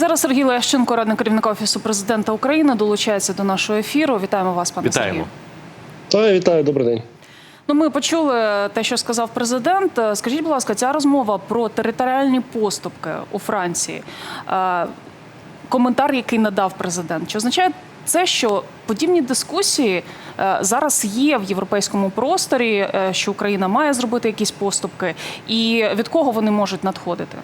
Зараз Сергій Лещенко, радник керівника офісу президента України, долучається до нашого ефіру. Вітаємо вас, пане Вітаємо. Сергію. Та вітаю, добрий день. Ну, ми почули те, що сказав президент. Скажіть, будь ласка, ця розмова про територіальні поступки у Франції. е, Коментар, який надав президент, чи означає це, що подібні дискусії е, зараз є в європейському просторі, е, що Україна має зробити якісь поступки, і від кого вони можуть надходити?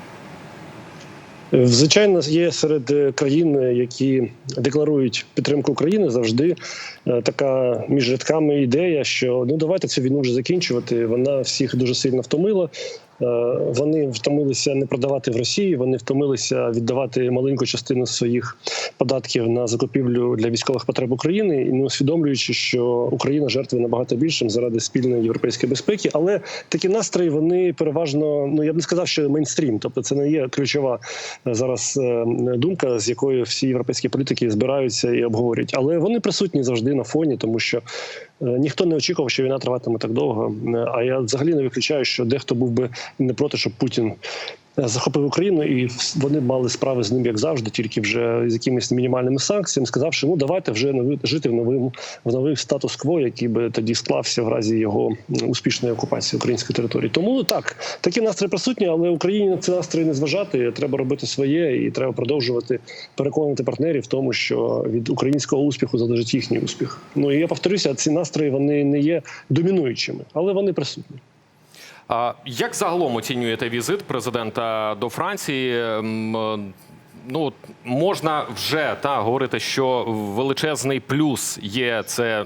Звичайно, є серед країн, які декларують підтримку України, завжди е, така між рядками ідея, що ну давайте цю війну вже закінчувати. Вона всіх дуже сильно втомила. Е, Вони втомилися не продавати в Росії. Вони втомилися віддавати маленьку частину своїх податків на закупівлю для військових потреб України, і не усвідомлюючи, що Україна жертвує набагато більшим заради спільної європейської безпеки. Але такі настрої вони переважно, ну я б не сказав, що мейнстрім, тобто це не є ключова е, зараз е, думка, з якою всі європейські політики збираються і обговорюють. Але вони присутні завжди на фоні, тому що ніхто не очікував, що війна триватиме так довго. Е, А я взагалі не виключаю, що дехто був би не проти, щоб Путін. Захопив Україну, і вони мали справи з ним як завжди, тільки вже з якимись мінімальними санкціями, сказавши, ну давайте вже жити в новим в новий статус-кво, який би тоді склався в разі його успішної окупації української території. Тому так такі настрої присутні, але Україні на ці настрої не зважати. Треба робити своє, і треба продовжувати переконувати партнерів в тому, що від українського успіху залежить їхній успіх. Ну і я повторюся, ці настрої вони не є домінуючими, але вони присутні. Як загалом оцінюєте візит президента до Франції? Е, Ну можна вже та говорити, що величезний плюс є це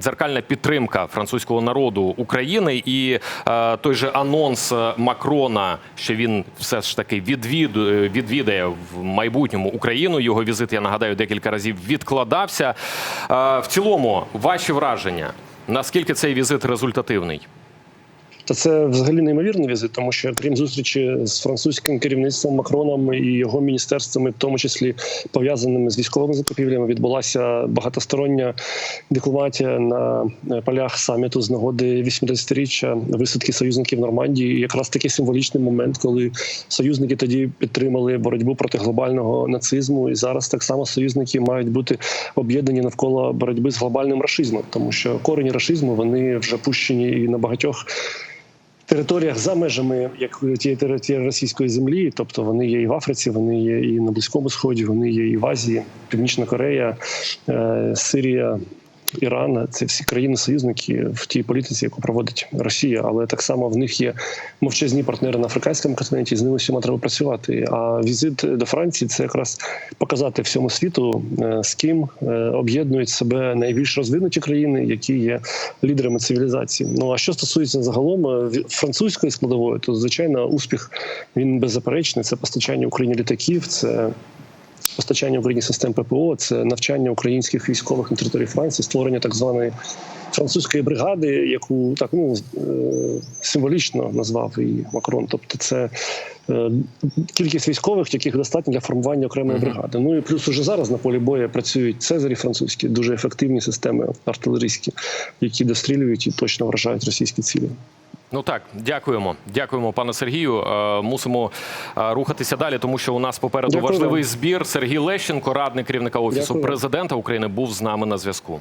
дзеркальна підтримка французького народу України, і е, той же анонс е, Макрона, що він все ж таки відвідує, відвідає в майбутньому Україну. Його візит, я нагадаю, декілька разів відкладався. Е, в цілому, ваші враження, наскільки цей візит результативний? Та це взагалі неймовірний візит, тому що крім зустрічі з французьким керівництвом Макроном і його міністерствами, в тому числі пов'язаними з військовими закупівлями, відбулася багатостороння дипломатія на е, полях саміту з нагоди 80-річчя висадки союзників Нормандії. І якраз такий символічний момент, коли союзники тоді підтримали боротьбу проти глобального нацизму, і зараз так само союзники мають бути об'єднані навколо боротьби з глобальним рашизмом, тому що корені рашизму вони вже пущені і на багатьох територіях за межами як тієї території російської землі, тобто вони є і в Африці, вони є і на Близькому Сході, вони є і в Азії, Північна Корея, е, Сирія. Іран це всі країни-союзники в тій політиці, яку проводить Росія, але так само в них є мовчазні партнери на африканському континенті. З ними всіма треба працювати. А візит до Франції це якраз показати всьому світу, е, з ким е, об'єднують себе найбільш розвинуті країни, які є лідерами цивілізації. Ну а що стосується загалом е, французької складової, то звичайно успіх він беззаперечний. Це постачання Україні літаків. це постачання Україні систем ППО, це навчання українських військових на території Франції, створення так званої французької бригади, яку так ну е, символічно назвав і Макрон. Тобто, це е, кількість військових, яких достатньо для формування окремої бригади. Ну і плюс уже зараз на полі бою працюють цезарі французькі, дуже ефективні системи артилерійські, які дострілюють і точно вражають російські цілі. Ну так, дякуємо. Дякуємо, пане Сергію. Е, Мусимо е, рухатися далі, тому що у нас попереду Дякую важливий збір. Сергій Лещенко, радник керівника офісу Дякую. президента України, був з нами на зв'язку.